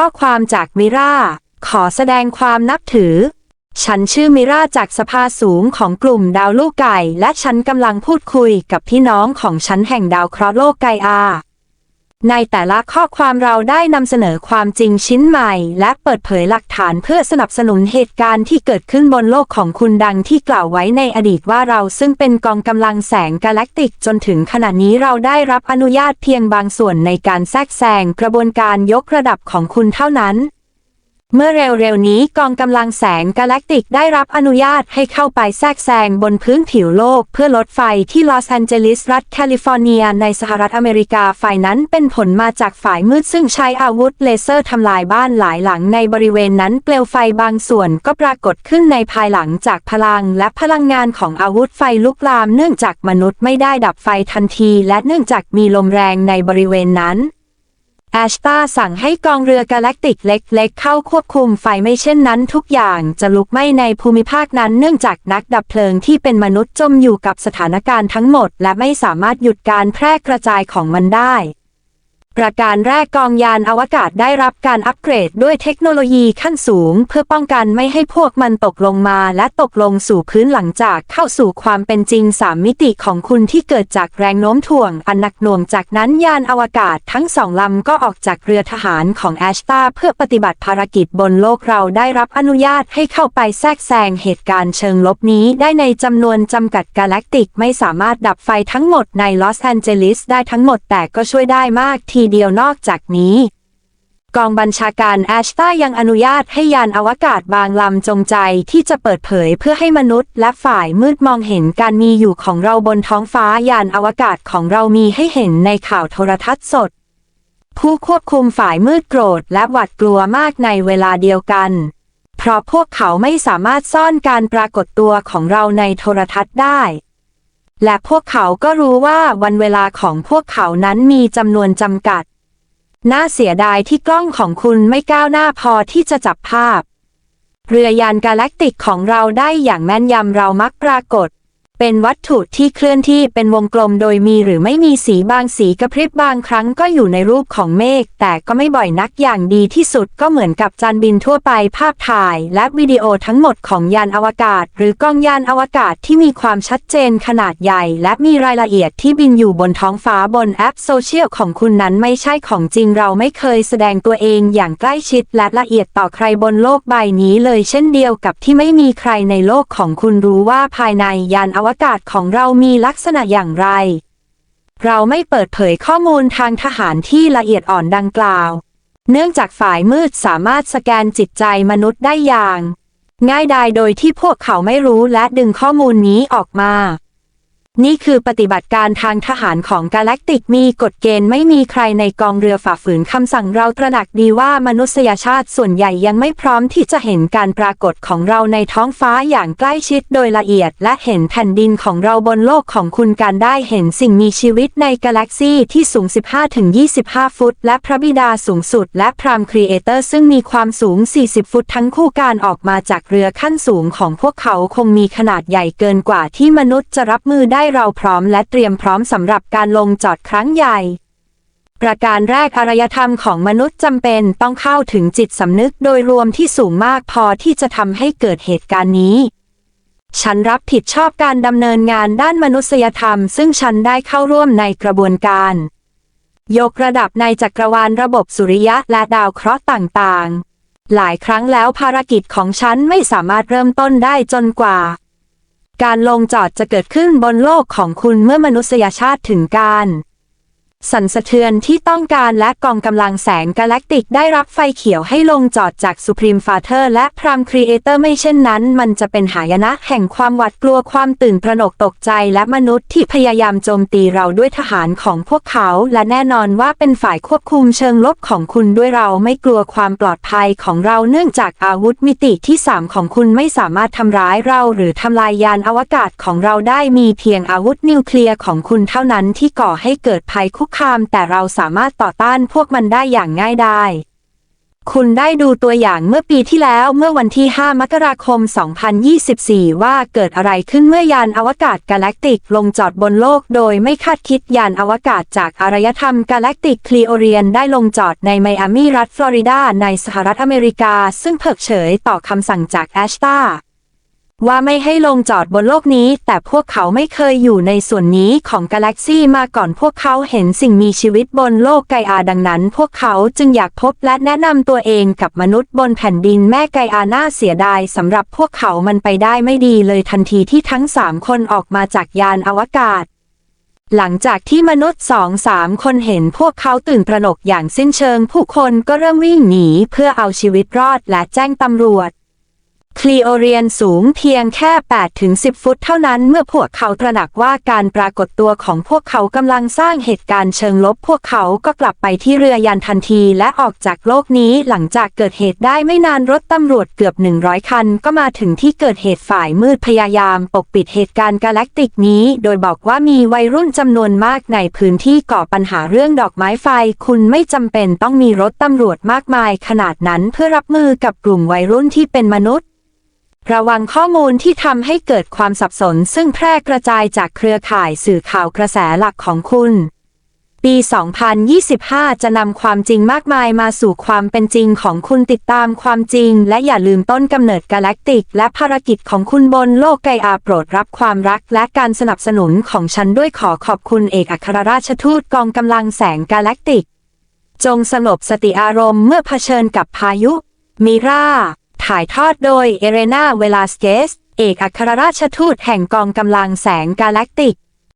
ข้อความจากมิราขอแสดงความนับถือ ฉันชื่อมิราจากสภาสูงของกลุ่มดาวลูกไก่ และฉันกำลังพูดคุยกับพี่น้องของฉันแห่งดาวเคราะห์โลกไกอา ในแต่ละข้อความเราได้นำเสนอความจริงชิ้นใหม่ และเปิดเผยหลักฐานเพื่อสนับสนุนเหตุการณ์ที่เกิดขึ้นบนโลกของคุณดังที่กล่าวไว้ในอดีตว่าเราซึ่งเป็นกองกำลังแสงกาแล็กติกจนถึงขณะนี้เราได้รับอนุญาตเพียงบางส่วนในการแทรกแซงกระบวนการยกระดับของคุณเท่านั้น เมื่อเร็วๆนี้กองกำลังแสงกาแล็กติกได้รับอนุญาตให้เข้าไปแทรกแซงบนพื้นผิวโลกเพื่อลดไฟที่ลอสแอนเจลิสรัฐแคลิฟอร์เนียในสหรัฐอเมริกาฝ่ายนั้นเป็นผลมาจากฝ่ายมืดซึ่งใช้อาวุธเลเซอร์ทำลายบ้านหลายหลังในบริเวณนั้นเปลวไฟบางส่วนก็ปรากฏขึ้นในภายหลังจากพลังและพลังงานของอาวุธไฟลุกลามเนื่องจากมนุษย์ไม่ได้ดับไฟทันที และเนื่องจากมีลมแรงในบริเวณนั้น แอชตาสั่งให้กองเรือกาแล็กติกเล็กๆ เข้าควบคุมไฟไม่เช่นนั้นทุกอย่างจะลุกไหม้ในภูมิภาคนั้นเนื่องจากนักดับเพลิงที่เป็นมนุษย์จมอยู่กับสถานการณ์ทั้งหมด และไม่สามารถหยุดการแพร่กระจายของมันได้ ประการแรกกองยานอวกาศได้รับการอัปเกรดด้วยเทคโนโลยีขั้นสูง เพื่อป้องกันไม่ให้พวกมันตกลงมาและตกลงสู่พื้นหลังจากเข้าสู่ความเป็นจริงสามมิติของคุณที่เกิดจากแรงโน้มถ่วง อันหนักหน่วงจากนั้นยานอวกาศทั้งสองลำก็ออกจากเรือทหารของแอชตาเพื่อปฏิบัติภารกิจบนโลกเราได้รับอนุญาตให้เข้าไปแทรกแซงเหตุการณ์เชิงลบนี้ ได้ในจำนวนจำกัดกาแล็กติกไม่สามารถดับไฟทั้งหมดในลอสแอนเจลิสได้ทั้งหมดแต่ก็ช่วยได้มากทีเดียวนอกจากนี้ กองบัญชาการแอชตายังอนุญาตให้ยานอวกาศบางลำจงใจที่จะเปิดเผยเพื่อให้มนุษย์และฝ่ายมืดมองเห็นการมีอยู่ของเราบนท้องฟ้ายานอวกาศของเรามีให้เห็นในข่าวโทรทัศน์สด ผู้ควบคุมฝ่ายมืดโกรธและหวาดกลัวมากในเวลาเดียวกัน เพราะพวกเขาไม่สามารถซ่อนการปรากฏตัวของเราในโทรทัศน์ได้ และพวกเขาก็รู้ว่าวันเวลาของพวกเขานั้นมีจำนวนจำกัด น่าเสียดายที่กล้องของคุณไม่ก้าวหน้าพอที่จะจับภาพ เรือยานกาแล็กติกของเราได้อย่างแม่นยำเรามักปรากฏ เป็นวัตถุที่เคลื่อนที่เป็นวงกลมโดยมีหรือไม่มีสีบางสีกระพริบบางครั้งก็อยู่ในรูปของเมฆแต่ก็ไม่บ่อยนักอย่างดีที่สุดก็เหมือนกับจานบินทั่วไปภาพถ่าย และวิดีโอทั้งหมดของยานอวกาศ หรือกล้องยานอวกาศที่มีความชัดเจนขนาดใหญ่ และมีรายละเอียดที่บินอยู่บนท้องฟ้าบนแอปโซเชียลของคุณนั้นไม่ใช่ของจริงเราไม่เคยแสดงตัวเองอย่างใกล้ชิดและละเอียดต่อใครบนโลกใบนี้เลยเช่นเดียวกับที่ไม่มีใครในโลกของคุณรู้ว่าภายในยานอววกาศของเรามีลักษณะอย่างไร เราไม่เปิดเผยข้อมูลทางทหารที่ละเอียดอ่อนดังกล่าว เนื่องจากฝ่ายมืดสามารถสแกนจิตใจมนุษย์ได้อย่าง ง่ายดายโดยที่พวกเขาไม่รู้และดึงข้อมูลนี้ออกมา นี่คือปฏิบัติการทางทหารของกาแล็กติกมีกฎเกณฑ์ไม่มีใครในกองเรือฝ่าฝืนคำสั่งเราตระหนักดีว่ามนุษยชาติส่วนใหญ่ยังไม่พร้อมที่จะเห็นการปรากฏของเราในท้องฟ้าอย่างใกล้ชิดโดยละเอียด และเห็นแผ่นดินของเราบนโลกของคุณการได้เห็นสิ่งมีชีวิตในกาแล็กซีที่สูง 15-25 ฟุต และพระบิดาสูงสุด และพรามครีเอเตอร์ซึ่งมีความสูง 40 ฟุตทั้งคู่การออกมาจากเรือขั้นสูงของพวกเขาคงมีขนาดใหญ่เกินกว่าที่มนุษย์จะรับมือได้เราพร้อมและเตรียมพร้อมสำหรับการลงจอดครั้งใหญ่ ประการแรกอารยธรรมของมนุษย์จำเป็นต้องเข้าถึงจิตสำนึกโดยรวมที่สูงมากพอที่จะทำให้เกิดเหตุการณ์นี้ฉันรับผิดชอบการดำเนินงานด้านมนุษยธรรม ซึ่งฉันได้เข้าร่วมในกระบวนการ ยกระดับในจักรวาลระบบสุริยะและดาวเคราะห์ต่างๆ หลายครั้งแล้วภารกิจของฉันไม่สามารถเริ่มต้นได้จนกว่า การลงจอดจะเกิดขึ้นบนโลกของคุณเมื่อมนุษยชาติถึงการ สั่นสะเทือนที่ต้องการและกองกำลังแสงกาแล็กติกได้รับไฟเขียวให้ลงจอดจาก Supreme Father และ Prime Creator ไม่เช่นนั้น มันจะเป็นหายนะแห่งความหวาดกลัวความตื่นตระหนกตกใจและมนุษย์ที่พยายามโจมตีเราด้วยทหารของพวกเขา และแน่นอนว่าเป็นฝ่ายควบคุมเชิงลบของคุณด้วยเราไม่กลัวความปลอดภัยของเราเนื่องจากอาวุธมิติที่ 3 ของคุณไม่สามารถทำร้ายเราหรือทำลายยานอวกาศของเราได้มีเพียงอาวุธนิวเคลียร์ของคุณเท่านั้นที่ก่อให้เกิดภัยคุกคาม แต่เราสามารถต่อต้านพวกมันได้อย่างง่ายดายคุณได้ดูตัวอย่างเมื่อปีที่แล้วเมื่อวันที่ 5 มกราคม 2024 ว่าเกิดอะไรขึ้นเมื่อยานอวกาศกาแล็กติกลงจอดบนโลกโดยไม่คาดคิดยานอวกาศจากอารยธรรมกาแล็กติกคลีโอเรียนได้ลงจอดในไมอามีรัฐฟลอริดาในสหรัฐอเมริกา ซึ่งเพิกเฉยต่อคำสั่งจากแอชตา ว่าไม่ให้ลงจอดบนโลกนี้ แต่พวกเขาไม่เคยอยู่ในส่วนนี้ของกาแล็กซี่มาก่อนพวกเขาเห็นสิ่งมีชีวิตบนโลกไกอาดังนั้น พวกเขาจึงอยากพบและแนะนำตัวเองกับมนุษย์บนแผ่นดินแม่ไกอาน่าเสียดายสำหรับพวกเขามันไปได้ไม่ดีเลยทันทีที่ทั้งสามคนออกมาจากยานอวกาศหลังจากที่มนุษย์สองสามคนเห็นพวกเขาตื่นตระหนกอย่างสิ้นเชิง ผู้คนก็เริ่มวิ่งหนีเพื่อเอาชีวิตรอดและแจ้งตำรวจ คลีโอเรียนสูงเพียงแค่ 8-10 ฟุตเท่านั้นเมื่อพวกเขาตระหนักว่าการปรากฏตัวของพวกเขากำลังสร้างเหตุการณ์เชิงลบ พวกเขาก็กลับไปที่เรือยันทันทีและออกจากโลกนี้หลังจากเกิดเหตุได้ไม่นานรถตำรวจเกือบ 100 คัน ก็มาถึงที่เกิดเหตุฝ่ายมืดพยายามปกปิดเหตุการณ์กาแล็กติกนี้ โดยบอกว่ามีวัยรุ่นจำนวนมากในพื้นที่ก่อปัญหาเรื่องดอกไม้ไฟ คุณไม่จำเป็นต้องมีรถตำรวจมากมาย ขนาดนั้นเพื่อรับมือกับกลุ่มวัยรุ่นที่เป็นมนุษย์ ระวังข้อมูลที่ทำให้เกิดความสับสน ซึ่งแพร่กระจายจากเครือข่ายสื่อข่าวกระแสหลักของคุณ ปี 2025 จะนำความจริงมากมายมาสู่ความเป็นจริงของคุณติดตามความจริง และอย่าลืมต้นกำเนิดกาแล็กติก และภารกิจของคุณบนโลกไกอาโปรดรับความรักและการสนับสนุนของฉันด้วยขอขอบคุณเอกอัครราชทูตกองกำลังแสงกาแล็กติก จงสงบสติอารมณ์เมื่อเผชิญกับพายุ มิรา ถ่ายทอดโดยเอเรนาเวลาสเกส เอกอัครราชทูตแห่งกองกำลังแสงกาแล็กติก